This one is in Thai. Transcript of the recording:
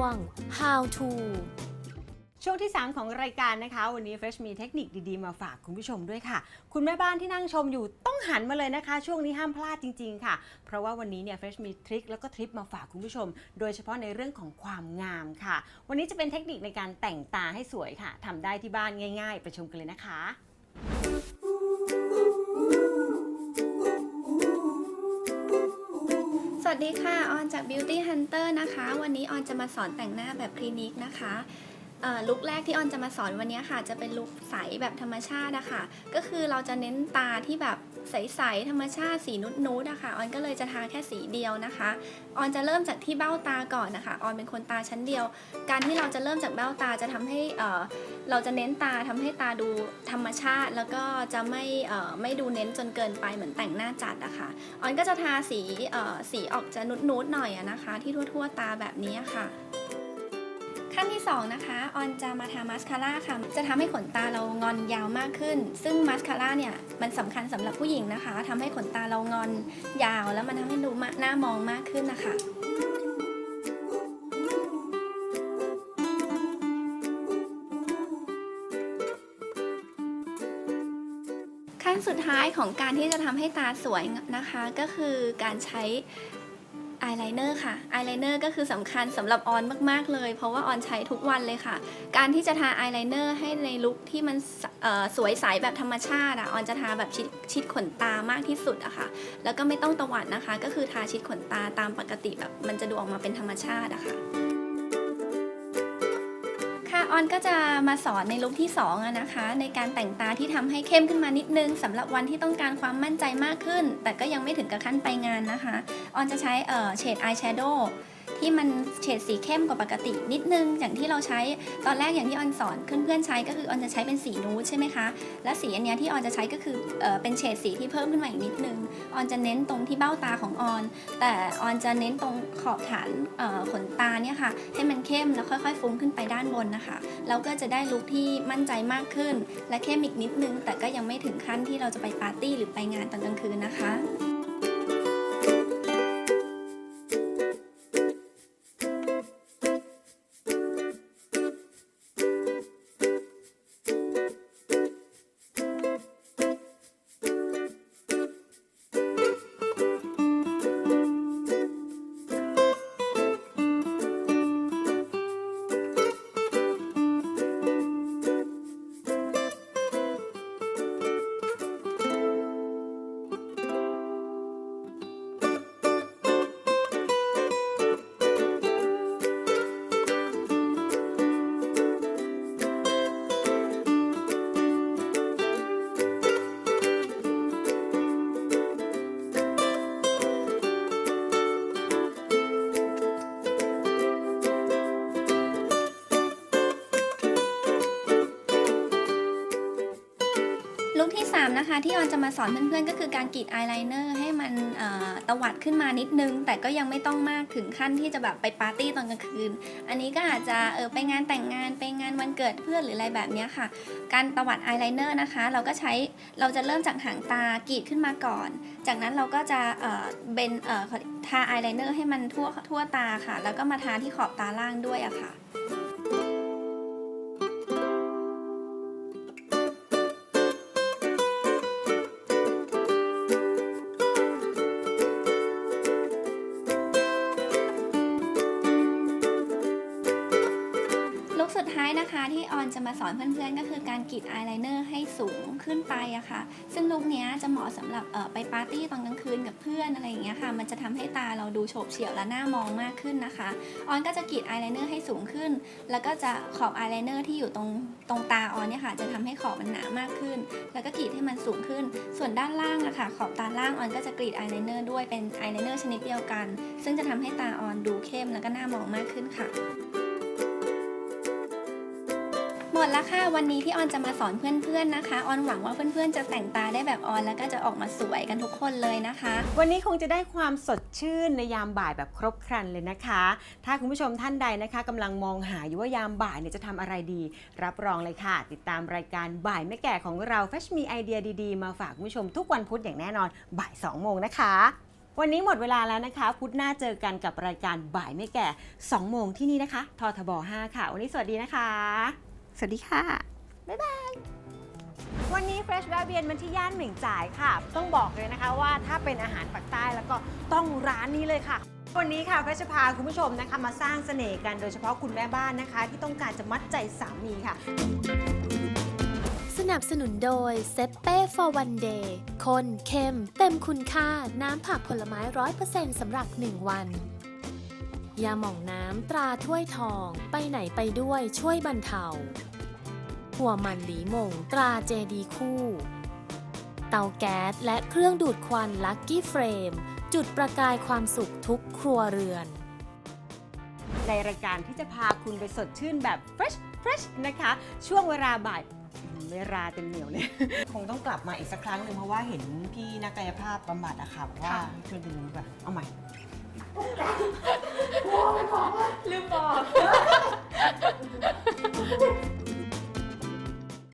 วง How to ช่วงที่ 3 ของรายการนะคะ วันนี้ Fresh มีเทคนิคดีๆ มาฝากคุณผู้ชมด้วยค่ะ คุณแม่บ้านที่นั่งชมอยู่ต้องหันมาเลยนะคะ ช่วงนี้ห้ามพลาดจริง ๆ ค่ะ เพราะว่าวันนี้เนี่ย Fresh มีทริคแล้วก็ทริปมาฝากคุณผู้ชม โดยเฉพาะในเรื่องของความงามค่ะ วันนี้จะเป็นเทคนิคในการแต่งตาให้สวยค่ะทำได้ที่บ้านง่าย ๆ ไปชมกันเลยนะคะ วัสดีค่ะ ออนจาก Beauty Hunter นะคะ วันนี้ออนจะมาสอนแต่งหน้าแบบคลินิกนะคะ ลุคแรกที่ออนจะมาสอนวันนี้ค่ะ จะเป็นลุคใสแบบธรรมชาตินะคะก็คือเราจะเน้นตาที่แบบใสๆธรรมชาติสีนุดๆนะคะออนก็เลยจะทาแค่สีเดียวนะคะออนจะเริ่มจากที่เบ้าตาก่อนนะคะออนเป็นคนตาชั้นเดียว การที่เราจะเริ่มจากเบ้าตาจะทำให้เราจะเน้นตาทำให้ตาดูธรรมชาติ แล้วก็จะไม่ไม่ดูเน้นจนเกินไปเหมือนแต่งหน้าจัดอะค่ะออนก็จะทาสีสีออกจะนุดๆหน่อยอะนะคะ ที่ทั่วๆตาแบบนี้ค่ะ ขั้นที่ 2 นะคะออนจะมาทามาสคาร่าค่ะ จะทำให้ขนตาเรางอนยาวมากขึ้น ซึ่งมาสคาร่าเนี่ยมันสำคัญสำหรับผู้หญิงนะคะทำให้ขนตาเรางอนยาว แล้วมันทำให้ดูมาหน้ามองมากขึ้นนะคะขั้นสุดท้ายของการที่จะทำให้ตาสวยนะคะ ก็คือการใช้ อายไลเนอร์ค่ะ อายไลเนอร์ก็คือสำคัญสำหรับออนมาก ๆ เลย เพราะว่าออนใช้ทุกวันเลยค่ะ การที่จะทาอายไลเนอร์ให้ในลุคที่มันสวยใสแบบธรรมชาติอะออนจะทาแบบชิดชิดขนตามากที่สุดอะค่ะ แล้วก็ไม่ต้องตวัดนะคะ ก็คือทาชิดขนตาตามปกติแบบมันจะดูออกมาเป็นธรรมชาติอะคะค่ะ ออนก็จะมาสอนในลุคที่2อะนะคะ ในการแต่งตาที่ทำให้เข้มขึ้นมานิดนึงสำหรับวันที่ต้องการความมั่นใจมากขึ้น แต่ก็ยังไม่ถึงกับขั้นไปงานนะคะ ออนจะใช้เอ่อเฉดอายแชโดว์ ที่มันเฉดสีเข้มกว่าปกตินิดนึง อย่างที่เราใช้ตอนแรกอย่างที่ออนสอนเพื่อนๆใช้ก็คือออนจะใช้เป็นสีนูดใช่ไหมคะ และสีอันนี้ที่ออนจะใช้ก็คือเอเป็นเฉดสีที่เพิ่มขึ้นมาอีกนิดนึงออนจะเน้นตรงที่เบ้าตาของออน แต่ออนจะเน้นตรงขอบฐานขนตาเนี่ยค่ะให้มันเข้มแล้วค่อยๆ ฟุ้งขึ้นไปด้านบนนะคะแล้วก็จะได้ลุคที่มั่นใจมากขึ้น และเข้มอีกนิดนึง แต่ก็ยังไม่ถึงขั้นที่เราจะไปปาร์ตี้หรือไปงานตอนกลางคืนนะคะ คที่ 3 นะคะ ที่ออนจะมาสอนเพื่อนๆ ก็คือการกรีดอายไลเนอร์ให้มันตวัดขึ้นมานิดนึง แต่ก็ยังไม่ต้องมากถึงขั้นที่จะแบบไปปาร์ตี้ตอนกลางคืน อันนี้ก็อาจจะเออไปงานแต่งงานไปงานวันเกิดเพื่อนหรืออะไรแบบนี้ค่ะ การตวัดอายไลเนอร์นะคะ เราก็ใช้เราจะเริ่มจากหางตากรีดขึ้นมาก่อน จากนั้นเราก็จะเออเบนเออทาอายไลเนอร์ให้มันทั่วทั่วตาค่ะ แล้วก็มาทาที่ขอบตาล่างด้วยอะค่ะายนะคะที่ออนจะมาสอนเพื่อนๆ ก็คือการกรีดอายไลเนอร์ให้สูงขึ้นไปอะค่ะ ซึ่งลุคนี้จะเหมาะสำหรับไปปาร์ตี้ตอนกลางคืนกับเพื่อนอะไรอย่างเงี้ยค่ะ มันจะทำให้ตาเราดูโฉบเฉี่ยวและหน้ามองมากขึ้นนะคะ ออนก็จะกรีดอายไลเนอร์ให้สูงขึ้น แล้วก็จะขอบอายไลเนอร์ที่อยู่ตรงตรงตาออนเนี่ยค่ะ จะทำให้ขอบมันหนามากขึ้น แล้วก็กรีดให้มันสูงขึ้น ส่วนด้านล่างอะค่ะ ขอบตาล่างออนก็จะกรีดอายไลเนอร์ด้วยเป็นอายไลเนอร์ชนิดเดียวกัน ซึ่งจะทำให้ตาออนดูเข้มแล้วก็หน้ามองมากขึ้นค่ะ หมดแล้วค่ะวันนี้ที่ออนจะมาสอนเพื่อนๆนะคะ ออนหวังว่าเพื่อนๆจะแต่งตาได้แบบออนแล้วก็จะออกมาสวยกันทุกคนเลยนะคะ วันนี้คงจะได้ความสดชื่นในยามบ่ายแบบครบครันเลยนะคะ ถ้าคุณผู้ชมท่านใดนะคะกำลังมองหาอยู่ว่ายามบ่ายเนี่ยจะทำอะไรดี รับรองเลยค่ะ ติดตามรายการบ่ายไม่แก่ของเราแฟชมีไอเดียดีๆ มาฝากคุณผู้ชมทุกวันพุธอย่างแน่นอนบ่าย2โมงนะคะวันนี้หมดเวลาแล้วนะคะ พุธหน้าเจอกันกับรายการบ่ายไม่แก่ 2 โมงที่นี่นะคะ ททบ 5 ค่ะ วันนี้สวัสดีนะคะ สวัสดีค่ะ บ๊ายบาย วันนี้ Fresh แวะเวียนมันที่ย่านเหม่งจ่ายค่ะ ต้องบอกเลยนะคะว่าถ้าเป็นอาหารปากใต้แล้วก็ต้องร้านนี้เลยค่ะ วันนี้ค่ะเฟชจะพาคุณผู้ชมนะคะมาสร้างเสน่ห์กันโดยเฉพาะคุณแม่บ้านนะคะ ที่ต้องการจะมัดใจสามีค่ะ สนับสนุนโดยเซเป้ for one day คน เค็ม เต็มคุณค่า น้ำผักผลไม้ร้อยเปอร์เซ็นต์สำหรับ 1 วัน ยาหม่องน้ำตราถ้วยทอง ไปไหนไปด้วยช่วยบรรเทา หัวมันหลีหม่งตราเจดีคู่ เตาแก๊สและเครื่องดูดควันลั c กี้เฟรม จุดประกายความสุขทุกครัวเรือน ในรายการที่จะพาคุณไปสดชื่นแบบ fresh fresh นะคะ ช่วงเวลาบ่ายอืมเวลาเต็มเหนียวเลย คงต้องกลับมาอีกสักครั้งหนึ่งเพราะว่าเห็นพี่นักกายภาพบำบัดอะค่ะบอกว่าชวนไปดูแบบเอาใหม่ ลืมบอก